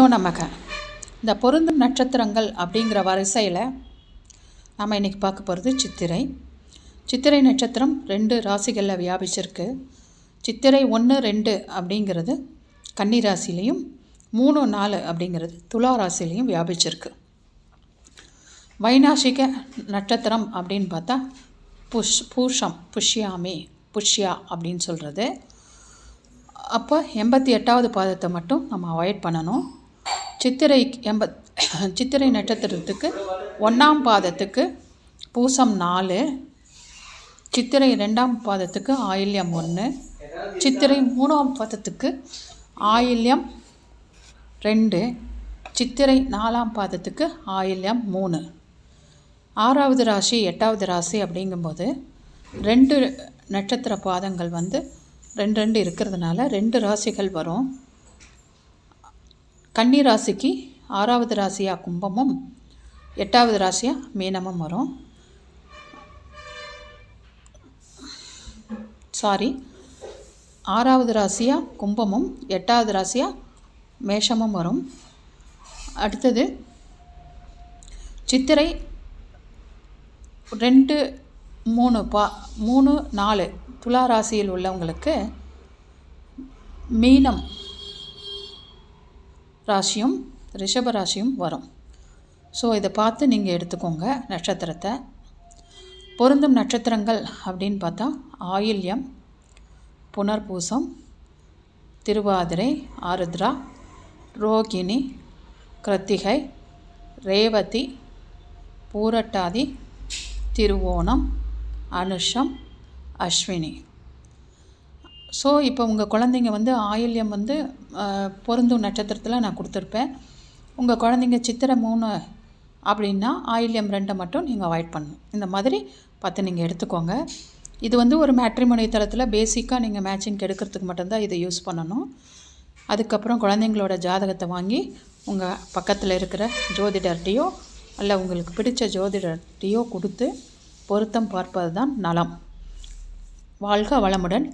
குருப்பியோ நமக இந்த பொருந்தும் நட்சத்திரங்கள் அப்படிங்கிற வரிசையில் நம்ம இன்றைக்கி பார்க்க போகிறது சித்திரை. சித்திரை நட்சத்திரம் ரெண்டு ராசிகளில் வியாபிச்சிருக்கு. சித்திரை ஒன்று ரெண்டு அப்படிங்கிறது கன்னி ராசிலையும் மூணு நாலு அப்படிங்கிறது துலா ராசிலையும் வியாபிச்சிருக்கு. வைநாசிக நட்சத்திரம் அப்படின்னு பார்த்தா புஷ் பூஷம் புஷ்யாமி புஷ்யா அப்படின்னு சொல்கிறது அப்போ எண்பத்தி எட்டாவது பாதத்தை மட்டும் நம்ம அவாய்ட் பண்ணணும். சித்திரை எண்பத் சித்திரை நட்சத்திரத்துக்கு ஒன்றாம் பாதத்துக்கு பூசம் நாலு சித்திரை ரெண்டாம் பாதத்துக்கு ஆயில்யம் ஒன்று சித்திரை மூணாம் பாதத்துக்கு ஆயில்யம் ரெண்டு சித்திரை நாலாம் பாதத்துக்கு ஆயில்யம் மூணு. ஆறாவது ராசி எட்டாவது ராசி அப்படிங்கும்போது ரெண்டு நட்சத்திர பாதங்கள் வந்து ரெண்டு ரெண்டு இருக்கிறதுனால ரெண்டு ராசிகள் வரும். கன்னி ராசிக்கு ஆறாவது ராசியாக கும்பமும் எட்டாவது ராசியாக மீனமும் வரும். சாரி ஆறாவது ராசியாக கும்பமும் எட்டாவது ராசியாக மேஷமும் வரும். அடுத்தது சித்திரை ரெண்டு மூணு பா மூணு நாலு துலா ராசியில் உள்ளவங்களுக்கு மீனம் ராசியும் ரிஷப ராசியும் வரும். ஸோ இதை பார்த்து நீங்கள் எடுத்துக்கோங்க நட்சத்திரத்தை. பொருந்தும் நட்சத்திரங்கள் அப்படின்னு பார்த்தா ஆயில்யம் புனர்பூசம் திருவாதிரை ஆருத்ரா ரோகிணி கிருத்திகை ரேவதி பூரட்டாதி திருவோணம் அனுஷம் அஸ்வினி. ஸோ இப்போ உங்கள் குழந்தைங்க வந்து ஆயில்யம் வந்து பொருந்தும் நட்சத்திரத்தில் நான் கொடுத்துருப்பேன். உங்கள் குழந்தைங்க சித்திரை மூணு அப்படின்னா ஆயில்யம் ரெண்டை மட்டும் நீங்கள் அவாய்ட் பண்ணணும். இந்த மாதிரி பார்த்து நீங்கள் எடுத்துக்கோங்க. இது வந்து ஒரு மேட்ரிமோனி தளத்தில் பேசிக்காக நீங்கள் மேட்சிங் எடுக்கிறதுக்கு மட்டும்தான் இதை யூஸ் பண்ணணும். அதுக்கப்புறம் குழந்தைங்களோட ஜாதகத்தை வாங்கி உங்கள் பக்கத்தில் இருக்கிற ஜோதிடர்கிட்டையோ அல்ல உங்களுக்கு பிடித்த ஜோதிடர்கிட்டையோ கொடுத்து பொருத்தம் பார்ப்பது தான் நலம். வாழ்க வளமுடன்